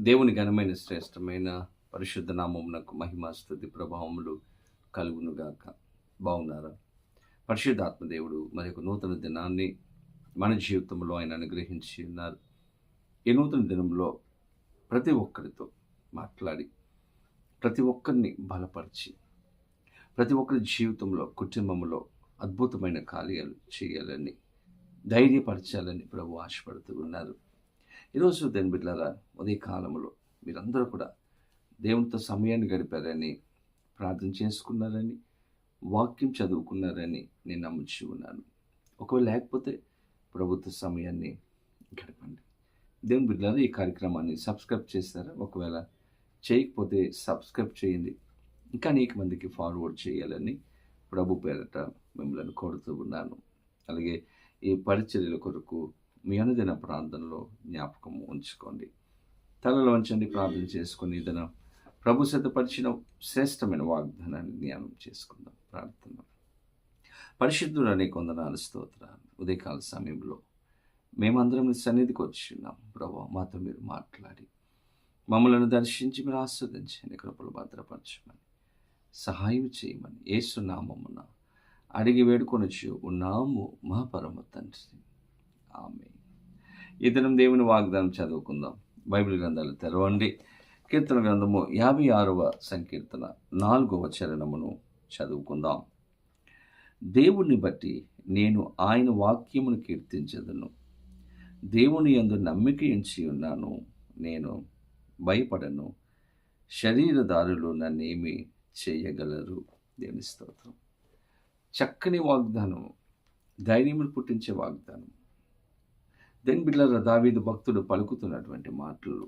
దేవుని ఘనమైన శ్రేష్టమైన పరిశుద్ధ నామమునకు మహిమ స్థుతి ప్రభావములు కలుగునుగాక. బాగున్నారా? పరిశుద్ధాత్మ దేవుడు మరి ఒక నూతన దినాన్ని మన జీవితంలో ఆయన అనుగ్రహించి ఉన్నారు. ఈ నూతన దినంలో ప్రతి ఒక్కరితో మాట్లాడి ప్రతి ఒక్కరిని బలపరిచి ప్రతి ఒక్కరి జీవితంలో కుటుంబంలో అద్భుతమైన కార్యాలు చేయాలని ధైర్యపరచాలని ప్రభు ఆశపడుతూ ఉన్నారు. ఈరోజు దేని బిడ్డలారా ఉదయ కాలంలో మీరందరూ కూడా దేవునితో సమయాన్ని గడిపారని ప్రార్థన చేసుకున్నారని వాక్యం చదువుకున్నారని నేను నమ్ముచి ఉన్నాను. ఒకవేళ లేకపోతే ప్రభుత్వ సమయాన్ని గడపండి. దేవుని బిడ్డలారా ఈ కార్యక్రమాన్ని సబ్స్క్రైబ్ చేస్తారా? ఒకవేళ చేయకపోతే సబ్స్క్రైబ్ చేయండి. ఇంకా అనేక మందికి ఫార్వర్డ్ చేయాలని ప్రభు పేరట మిమ్మల్ని కోరుతూ ఉన్నాను. అలాగే ఈ పరిచర్యల కొరకు మీ అనుదిన ప్రాంతంలో జ్ఞాపకం ఉంచుకోండి. తలలో ఉంచండి ప్రార్థన చేసుకుని ఏదైనా ప్రభు సిద్ధపరిచిన శ్రేష్టమైన వాగ్దానాన్ని జ్ఞానం చేసుకుందాం ప్రార్థన. పరిశుద్ధుడు అనే కొందనాలు స్తోత్రాలు. ఉదయకాల సమయంలో మేమందరం మీ సన్నిధికి వచ్చి ఉన్నాం. ప్రభు మాతో మీరు మాట్లాడి మమ్మలను దర్శించి మీరు ఆస్వాదించండి కృపలు భద్రపరచమని సహాయం చేయమని ఏసునామమున అడిగి వేడుకొనొచ్చు ఉన్నాము మా పరమ తండ్రి. ఆమె ఇతరం దేవుని వాగ్దానం చదువుకుందాం. బైబిల్ గ్రంథాలు తెరవండి. కీర్తన గ్రంథము యాభై ఆరవ సంకీర్తన నాలుగవ చరణమును చదువుకుందాం. దేవుణ్ణి బట్టి నేను ఆయన వాక్యమును కీర్తించదను. దేవుని యందు నమ్మిక ఎంచి ఉన్నాను. నేను భయపడను. శరీరదారులు నన్నేమి చేయగలరు? దేవుని స్తోత్రం. చక్కని వాగ్దానం ధైర్యములు పుట్టించే వాగ్దానం దెన్ బిడ్డల దావీదు భక్తుడు పలుకుతున్నటువంటి మాటలు.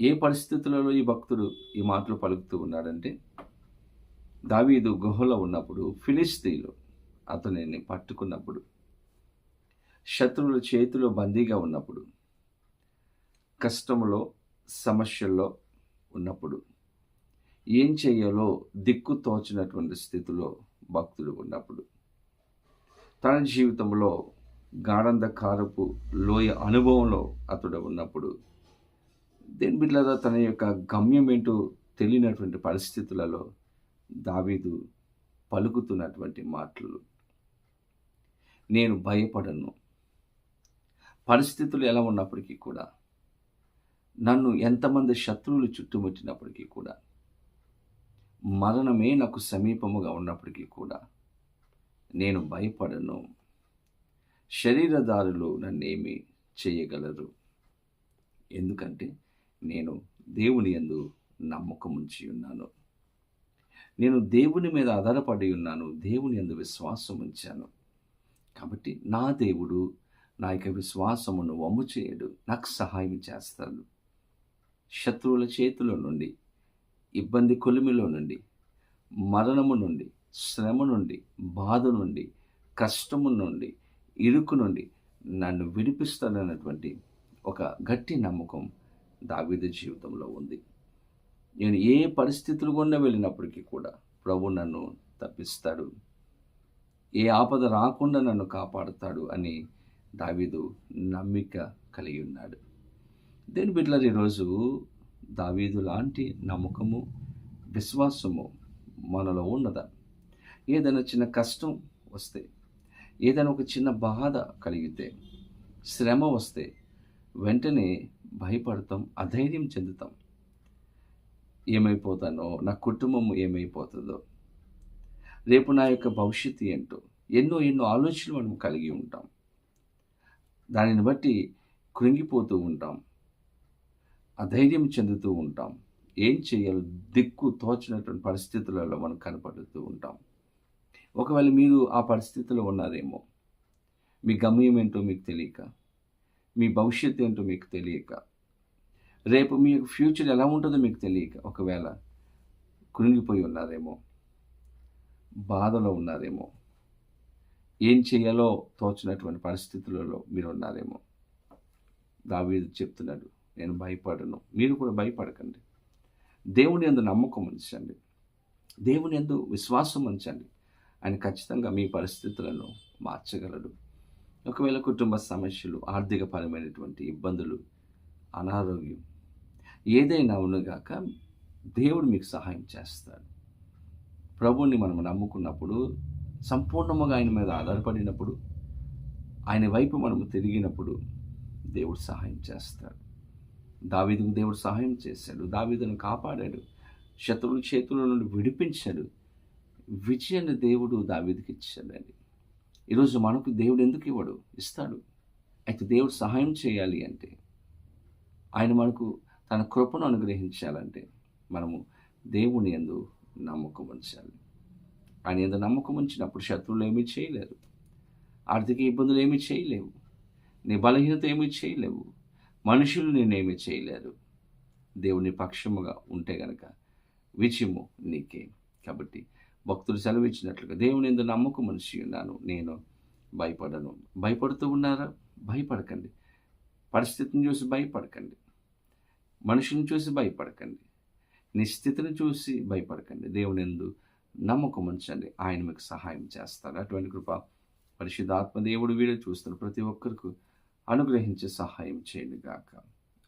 ఏ పరిస్థితులలో ఈ భక్తుడు ఈ మాటలు పలుకుతూ ఉన్నాడంటే దావీదు గుహలో ఉన్నప్పుడు ఫిలిస్తీన్లు అతనిని పట్టుకున్నప్పుడు శత్రువుల చేతిలో బందీగా ఉన్నప్పుడు కష్టములో సమస్యల్లో ఉన్నప్పుడు ఏం చేయాలో దిక్కు తోచినటువంటి స్థితిలో భక్తుడు ఉన్నప్పుడు తన జీవితంలో గాఢంధకారపు లోయ అనుభవంలో అతడు ఉన్నప్పుడు దేని బిడ్డల తన యొక్క గమ్యం ఏంటో తెలియనటువంటి పరిస్థితులలో దావీదు పలుకుతున్నటువంటి మాటలు. నేను భయపడను. పరిస్థితులు ఎలా ఉన్నప్పటికీ కూడా నన్ను ఎంతమంది శత్రువులు చుట్టుముట్టినప్పటికీ కూడా మరణమే నాకు సమీపముగా ఉన్నప్పటికీ కూడా నేను భయపడను. శరీరదారులు నన్నేమి చేయగలరు. ఎందుకంటే నేను దేవుని యందు నమ్మకం ఉంచి ఉన్నాను. నేను దేవుని మీద ఆధారపడి ఉన్నాను దేవుని యందు విశ్వాసం ఉంచాను కాబట్టి నా దేవుడు నా యొక్క విశ్వాసమును వమ్ము చేయడు నాకు సహాయం చేస్తాడు. శత్రువుల చేతిలో నుండి ఇబ్బంది కొలిమిలో నుండి మరణము నుండి శ్రమ నుండి బాధ నుండి కష్టము నుండి ఇరుకు నుండి నన్ను విడిపిస్తానన్నటువంటి ఒక గట్టి నమ్మకం దావిద జీవితంలో ఉంది. నేను ఏ పరిస్థితులు గుండా వెళ్ళినప్పటికీ కూడా ప్రభు నన్ను తప్పిస్తాడు. ఏ ఆపద రాకుండా నన్ను కాపాడుతాడు అని దావీదు నమ్మిక కలిగి ఉన్నాడు. దేని బిడ్డలు ఈరోజు దావీదు లాంటి నమ్మకము విశ్వాసము మనలో ఉన్నదా? ఏదైనా చిన్న కష్టం వస్తే ఏదైనా ఒక చిన్న బాధ కలిగితే శ్రమ వస్తే వెంటనే భయపడతాం అధైర్యం చెందుతాం. ఏమైపోతానో నా కుటుంబం ఏమైపోతుందో రేపు నా యొక్క భవిష్యత్తు ఏంటో ఎన్నో ఎన్నో ఆలోచనలు మనం కలిగి ఉంటాం. దానిని బట్టి కృంగిపోతూ ఉంటాం అధైర్యం చెందుతూ ఉంటాం. ఏం చేయాలో దిక్కు తోచినటువంటి పరిస్థితులలో మనం కనపడుతూ ఉంటాం. ఒకవేళ మీరు ఆ పరిస్థితిలో ఉన్నారేమో మీ గమ్యం ఏంటో మీకు తెలియక మీ భవిష్యత్తు ఏంటో మీకు తెలియక రేపు మీ ఫ్యూచర్ ఎలా ఉంటుందో మీకు తెలియక ఒకవేళ కృంగిపోయి ఉన్నారేమో బాధలో ఉన్నారేమో ఏం చేయాలో తోచినటువంటి పరిస్థితులలో మీరు ఉన్నారేమో. దావీదు చెప్తున్నాడు నేను భయపడను. మీరు కూడా భయపడకండి. దేవుని ఎందు నమ్మకం ఉంచండి. దేవుని ఎందు విశ్వాసం ఉంచండి. ఆయన ఖచ్చితంగా మీ పరిస్థితులను మార్చగలడు. ఒకవేళ కుటుంబ సమస్యలు ఆర్థికపరమైనటువంటి ఇబ్బందులు అనారోగ్యం ఏదైనా ఉన్నగాక దేవుడు మీకు సహాయం చేస్తాడు. ప్రభువుని మనం నమ్ముకున్నప్పుడు సంపూర్ణముగా ఆయన మీద ఆధారపడినప్పుడు ఆయన వైపు మనము తిరిగినప్పుడు దేవుడు సహాయం చేస్తాడు. దావీదుకు దేవుడు సహాయం చేశాడు. దావీదును కాపాడాడు. శత్రువుల చేతుల నుండి విడిపించాడు. విజయాన్ని దేవుడు దావీదుకి ఇచ్చాడండి. ఈరోజు మనకు దేవుడు ఎందుకు ఇవ్వడు? ఇస్తాడు. అయితే దేవుడు సహాయం చేయాలి అంటే ఆయన మనకు తన కృపను అనుగ్రహించాలంటే మనము దేవుని ఎందు నమ్మకం ఉంచాలి. ఆయన ఎందు నమ్మకం ఉంచినప్పుడు శత్రువులు ఏమీ చేయలేరు. ఆర్థిక ఇబ్బందులు ఏమీ చేయలేవు. నీ బలహీనత ఏమీ చేయలేవు. మనుషులు నేనేమీ చేయలేరు. దేవుని పక్షముగా ఉంటే గనక విజయము నీకే. కాబట్టి భక్తులు సెలవిచ్చినట్లుగా దేవుని ఎందు నమ్మకం మనిషి ఉన్నాను నేను భయపడను. భయపడుతూ ఉన్నారా? భయపడకండి. పరిస్థితిని చూసి భయపడకండి. మనుషుని చూసి భయపడకండి. నీ స్థితిని చూసి భయపడకండి. దేవుని ఎందు నమ్మకం ఉంచండి ఆయన మీకు సహాయం చేస్తారు అటువంటి కృప పరిశుద్ధాత్మ దేవుడు వీడియో చూస్తున్న ప్రతి ఒక్కరికి అనుగ్రహించి సహాయం చేయండి గాక.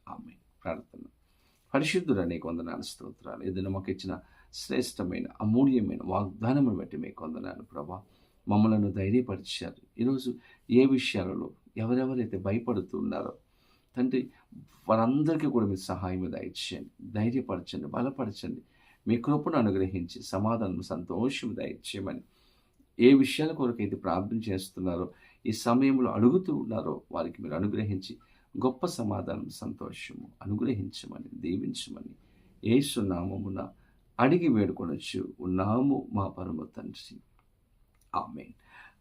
ఆమె ప్రార్థన. పరిశుద్ధుడు అనేక వందనాలు స్తోత్రాలు. ఏదైనా మాకు ఇచ్చిన శ్రేష్టమైన అమూల్యమైన వాగ్దానమును బట్టి మీకు వందనాలు ప్రభా. మమ్మలను ధైర్యపరిచారు. ఈరోజు ఏ విషయాలలో ఎవరెవరైతే భయపడుతూ ఉన్నారో తండ్రి వారందరికీ కూడా మీరు సహాయం దయచేయండి. ధైర్యపరచండి బలపరచండి. మీ కృపను అనుగ్రహించి సమాధానం సంతోషం దయచేయమని. ఏ విషయాల కొరకు అయితే ప్రార్థన చేస్తున్నారో ఈ సమయంలో అడుగుతూ ఉన్నారో వారికి మీరు అనుగ్రహించి గొప్ప సమాధానం సంతోషము అనుగ్రహించమని దీవించమని. ఏసునామమున అడిగి వేడుకొనొచ్చు. ఉన్నాము మా పరమ తండ్రి. ఆమె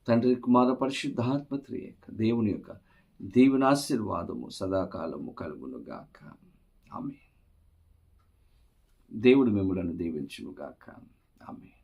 తండ్రి కుమార పరిశుద్ధాత్మత్రి దేవుని యొక్క దీవెనాశీర్వాదము సదాకాలము కలుగునుగాక. ఆమె దేవుడు మిమ్మలను దీవించునుగాక. ఆమె